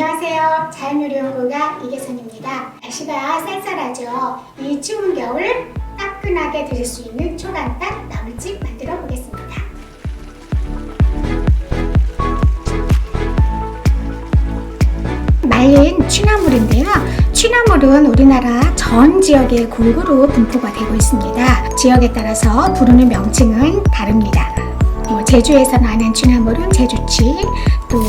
안녕하세요. 자연요리연구가 이계선입니다. 날씨가 쌀쌀하죠. 이 추운 겨울 따끈하게 드실 수 있는 초간단 나물집 만들어 보겠습니다. 말린 취나물인데요. 취나물은 우리나라 전 지역에 골고루 분포가 되고 있습니다. 지역에 따라서 부르는 명칭은 다릅니다. 뭐 제주에서 나는 취나물은 제주치, 또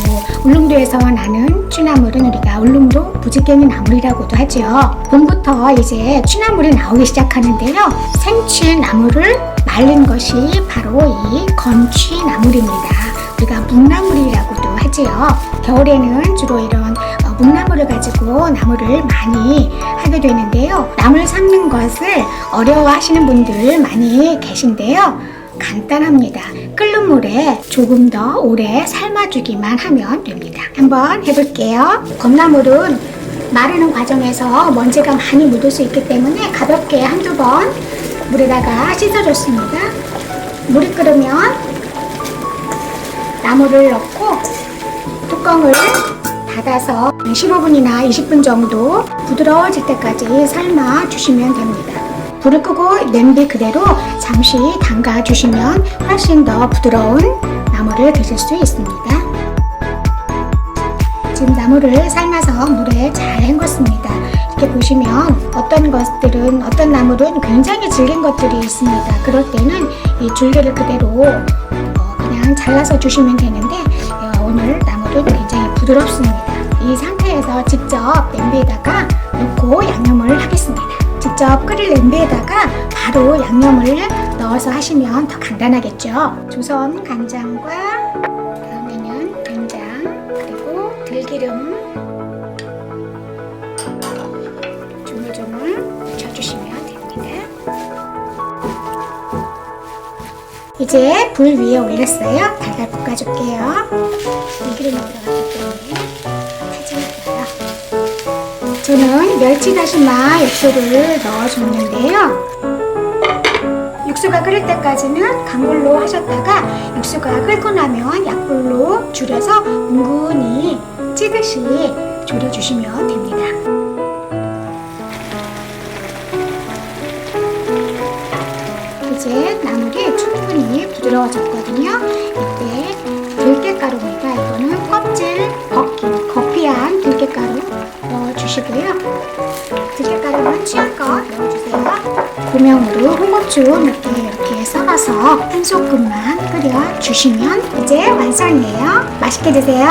울릉도에서 나는 취나물은 우리가 울릉도 부지깽이 나물이라고도 하죠. 봄부터 이제 취나물이 나오기 시작하는데요. 생취나물을 말린 것이 바로 이 건취나물입니다. 우리가 묵나물이라고도 하지요. 겨울에는 주로 이런 어, 묵나물을 가지고 나물을 많이 하게 되는데요. 나물 삶는 것을 어려워하시는 분들 많이 계신데요. 간단합니다. 끓는 물에 조금 더 오래 삶아주기만 하면 됩니다. 한번 해볼게요. 겉나물은 마르는 과정에서 먼지가 많이 묻을 수 있기 때문에 가볍게 한두 번 물에다가 씻어줬습니다. 물이 끓으면 나물을 넣고 뚜껑을 닫아서 15분이나 20분 정도 부드러워질 때까지 삶아 주시면 됩니다. 불을 끄고 냄비 그대로 잠시 담가 주시면 훨씬 더 부드러운 나물을 드실 수 있습니다. 지금 나물을 삶아서 물에 잘 헹궜습니다. 이렇게 보시면 어떤 것들은 어떤 나물은 굉장히 질긴 것들이 있습니다. 그럴 때는 이 줄기를 그대로 어, 그냥 잘라서 주시면 되는데 어, 오늘 나물은 굉장히 부드럽습니다. 이 상태에서 직접 냄비에다가 넣고 양념을 하겠습니다. 직접 끓일 냄비에다가 바로 양념을 넣어서 하시면 더 간단하겠죠. 조선 간장과 다음에는 된장 그리고 들기름 조물조물 묻혀주시면 됩니다. 이제 불 위에 올렸어요. 달달 볶아줄게요. 들기름이 들어갔기 저는 멸치 다시마 육수를 넣어줬는데요. 육수가 끓을 때까지는 강불로 하셨다가 육수가 끓고 나면 약불로 줄여서 은근히 찌듯이 졸여주시면 됩니다. 이제 나물이 충분히 부드러워졌거든요. 이때 들깨가루입니다. 이거는 주시고요. 들깨가루는 취향껏 넣어주세요. 고명으로 홍고추 몇개 이렇게 썰어서 한 소끔만 끓여주시면 이제 완성이에요. 맛있게 드세요.